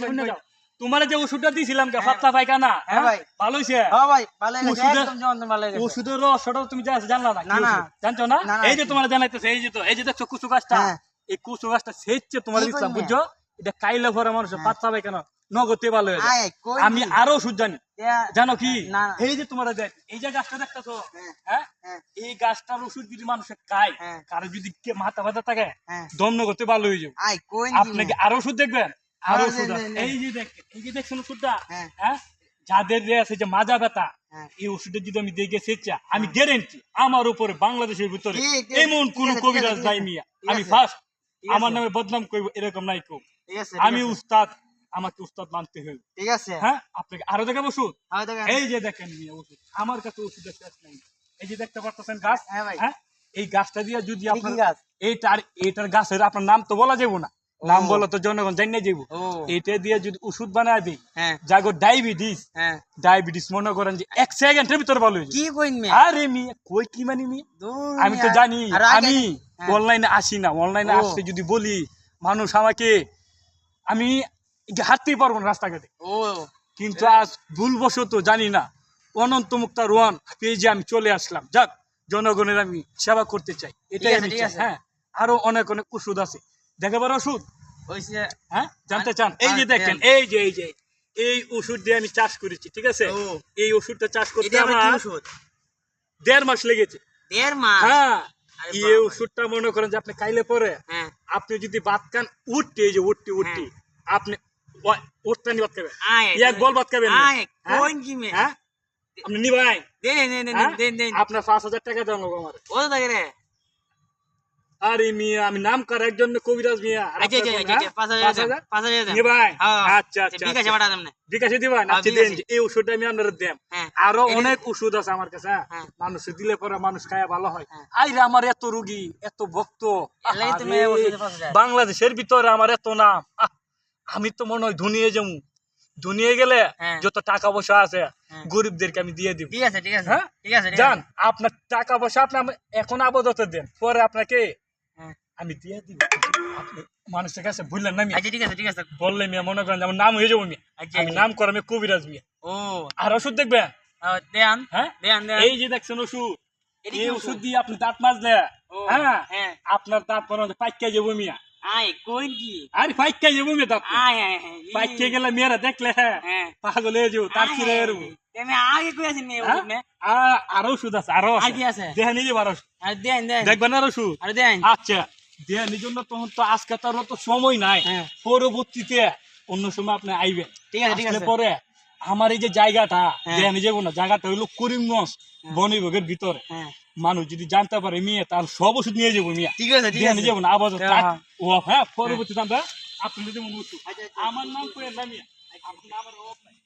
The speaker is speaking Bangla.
শুনে। তোমার যে ওষুধটা দিছিলাম কে হ্যাঁ। পাতলা পায়খানা হ্যাঁ হ্যাঁ? ভাই। ভালো হইছে। হ্যাঁ ভাই ভালো হয়ে ওষুধের- একদম জমন্ত ভালো হয়ে গেছে। ওষুধের রহস্যটা তুমি জানলা না না? জানছো না? এই যে তোমার জানাইতেছে এই যে তো এই যে দেখছ কুসু গাছটা হ্যাঁ। এই কুসু গাছটা সেচছে তোমার ইসলাম বুঝছ? এটা কাইলে ভরা মানুষের হ্যাঁ। পাতলা পায়খানা নগদে ভালো হয়ে আমি আরও ওষুধ জানি। জানো কি? এই যে তোমার দেখ এই যে গাছটা দেখতেছো হ্যাঁ। হ্যাঁ? হ্যাঁ। এই গাছটার ওষুধ যদি মানুষে খায় হ্যাঁ। কারও যদি কে মাথা ব্যথা থাকে হ্যাঁ। দম নগদে ভালো হয়ে যাবে। আয় কোন আপনি কি আরও ওষুধ দেখবেন? আরও আরও ওষুধ দেন, আছে। দেন, দেন। এই যে দেখেন এই যে দেখছেন ওষুধটা হ্যাঁ। হ্যাঁ? যাদের যে আছে যে মাজা ব্যথা হ্যাঁ। এই ওষুধটা যদি আমি দেখে সেচা আমি গ্যারেন্টি আমার উপরে বাংলাদেশের ভিতরে এমন কোন কবিরাজ নাই মিয়া। আমি ফার্স্ট আমার নামে বদনাম করব এরকম নাই কেউ আমি উস্তাদ আমাকে উস্তাদ মানতে হবে ঠিক আছে। হ্যাঁ? আপনাকে আরও দেখাবো ওষুধ? হ্যাঁ এই যে দেখেন মিয়া ওষুধ আমার কাছে ওষুধের শেষ নাই। এই যে দেখতে পারতেছেন গাছ হ্যাঁ হ্যাঁ? এই গাছটা দিয়ে যদি আপনার গাছ? এইটার এইটার গাছের আপনার নাম তো বলা যাব না। নাম। বলা তো জনগণ জানিয়ে ও। এটা দিয়ে যদি ওষুধ দিই হ্যাঁ। যাগো ডায়াবেটিস। হ্যাঁ। ডায়াবেটিস মনে করেন যে এক সেকেন্ডের ভিতরে ভালো কি কইন মে আরে মিয়া কই কি মানি দূর আমি তো জানি আমি হ্যাঁ। অনলাইনে আসি না অনলাইনে আসতে যদি বলি মানুষ আমাকে আমি হাঁটতেই পারব না রাস্তাঘাটে। ও। কিন্তু আজ ভুলবশত জানি না অনন্ত মুক্তার ওয়ান পেজে আমি চলে আসলাম। যাক জনগণের আমি সেবা করতে চাই এটাই আমি। হ্যাঁ। আরও অনেক অনেক ওষুধ আছে। দেখাবার ওষুধ? হ্যাঁ? জানতে চান? এই যে দেখেন এই যে এই যে এই ওষুধ দিয়ে আমি চাষ করেছি ঠিক আছে? এই ওষুধটা চাষ করতে আমার দেড় মাস লেগেছে। দেড় মাস? হ্যাঁ। এই ওষুধটা মনে করেন যে আপনি খাইলে পরে হ্যাঁ। আপনি যদি ভাত খান উঠতে এই যে উঠতে উঠতে। আপনি উঠতে নি ভাত খাবেন। এক বল ভাত খাবেন হ্যাঁ? হ্যাঁ? আপনি নিবাই। দেন দেন দেন হ্যাঁ? দেন দেন। আপনার পাঁচ হাজার টাকা লাগবে আমার। ও আরে মিয়া আমি নাম করার জন্য কবিরাজ মিয়া আচ্ছা আচ্ছা আচ্ছা হ্যাঁ? পাঁচ পাঁচ হাজার হাজার? পাঁচ হাজার দেন আচ্ছা আচ্ছা আচ্ছা। দেন বিকাশে দিবেন হ্যাঁ, আচ্ছা দেন এই ওষুধটা আমি আপনার দেন হ্যাঁ আরও অনেক ওষুধ আছে আমার কাছে? হ্যাঁ। দিলে পরে মানুষ খায় ভালো হয়। আইরে আমার এত রুগী এত ভক্ত। বাংলাদেশের ভিতরে আমার এত নাম আমি তো মনে হয় ধুনিয়ে যাব ধুনিয়ে গেলে। যত টাকা পয়সা আছে। গরিবদেরকে আমি দিয়ে দিব ঠিক আছে ঠিক আছে হ্যাঁ? ঠিক আছে জান আপনার টাকা পয়সা আপনি এখন আপাতত দেন পরে আপনাকে। আমি দিয়ে দিব আপনি মানুষের কাছে ভুললেন না আচ্ছা ঠিক আছে ঠিক আছে। বললে মিয়া মনে করেন আমার নাম হয়ে যাব মিয়া। আচ্ছা আমি নাম করে আমি কবিরাজ মিয়া। ও। আর ওষুধ দেখবেন আহ, দেন হ্যাঁ? দেন এই যে দেখছেন ওষুধ। এই ওষুধ? ওষুধ দিয়ে আপনি দাঁত মাজলে হ্যাঁ? হ্যাঁ। আপনার দাঁত মনে পাইকা যাব মিয়া। আয় কোন কি? আরে পাইকা যাব মিয়া দাঁত। আয় আয় আয় পাইকে গেলে মেয়েরা দেখলে হ্যাঁ হ্যাঁ। পাগল হয়ে যাব তার ছিঁড়ে মে হ্যাঁ? আরও ওষুধ আছে আরও আছে। দেখে নিজে বার ওষুধ। আর দেখবেন আর ওষুধ? আর দেন আচ্ছা। দেহানির জন্য তখন তো আজকে তো অত সময় নাই হ্যাঁ। পরবর্তীতে অন্য সময় আপনি আইবেন ঠিক আছে ঠিক আছে পরে আমার এই যে জায়গাটা হ্যাঁ। দেহানি যাব না জায়গাটা হইল করিমগঞ্জ বন বিভাগের ভিতরে হ্যাঁ মানুষ যদি জানতে পারে মেয়ে তার সব ওষুধ নিয়ে যাব মিয়া ঠিক আছে ঠিক যাব না হ্যাঁ। হ্যাঁ। ও হ্যাঁ পরবর্তীতে আমরা আপনি ওষুধ আচ্ছা, আচ্ছা। আমার নাম করে না মিয়া আপনার নামের অভাব নাই।